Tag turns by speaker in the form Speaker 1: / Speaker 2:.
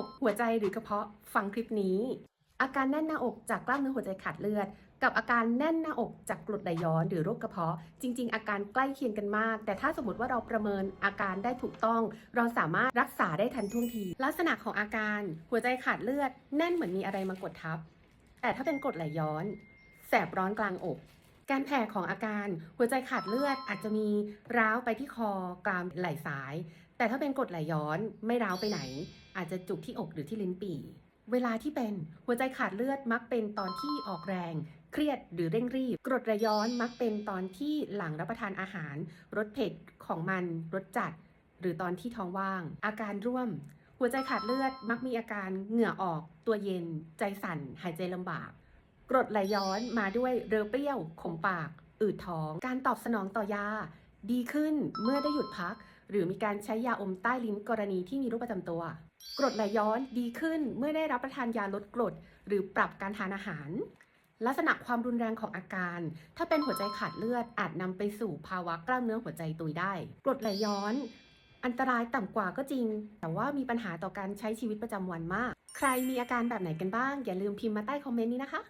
Speaker 1: อกหัวใจหรือกระเพาะฟังคลิปนี้ อาการแน่นหน้าอกจากกล้ามเนื้อหัวใจขาดเลือด กับอาการแน่นหน้าอกจากกรดไหลย้อนหรือโรคกระเพาะ จริง ๆ อาการใกล้เคียงกันมาก แต่ถ้าสมมติว่าเราประเมินอาการได้ถูกต้อง เราสามารถรักษาได้ทันท่วงที ลักษณะของอาการหัวใจขาดเลือด แน่นเหมือนมีอะไรมากดทับ แต่ถ้าเป็นกรดไหลย้อน แสบร้อนกลางอกการแผ่ของอาการหัวใจขาดเลือดอาจจะมีร้าวไปที่คอกรามไหล่ซ้าย แต่ถ้าเป็นกรดไหลย้อนไม่ร้าวไปไหน อาจจะจุกที่อกหรือที่ลิ้นปี่ เวลาที่เป็นหัวใจขาดเลือดมักเป็นตอนที่ออกแรง เครียดหรือเร่งรีบ กรดไหลย้อนมักเป็นตอนที่หลังรับประทานอาหารรสเผ็ดของมันรสจัด หรือตอนที่ท้องว่าง อาการร่วม หัวใจขาดเลือดมักมีอาการเหงื่อออก ตัวเย็น ใจสั่น หายใจลำบากกรดไหลย้อนมาด้วยเรือเปรี้ยวขมปาก อืดท้อง การตอบสนองต่อยา ดีขึ้นเมื่อได้หยุดพัก หรือมีการใช้ยาอมใต้ลิ้นกรณีที่มีโรคประจำตัว กรดไหลย้อนดีขึ้นเมื่อได้รับประทานยาลดกรด หรือปรับการทานอาหาร ลักษณะความรุนแรงของอาการ ถ้าเป็นหัวใจขาดเลือดอาจนำไปสู่ภาวะกล้ามเนื้อหัวใจตุยได้ กรดไหลย้อน อันตรายต่ำกว่าก็จริง แต่ว่ามีปัญหาต่อการใช้ชีวิตประจำวันมาก ใครมีอาการแบบไหนกันบ้าง อย่าลืมพิมพ์มาใต้คอมเมนต์นี้นะคะ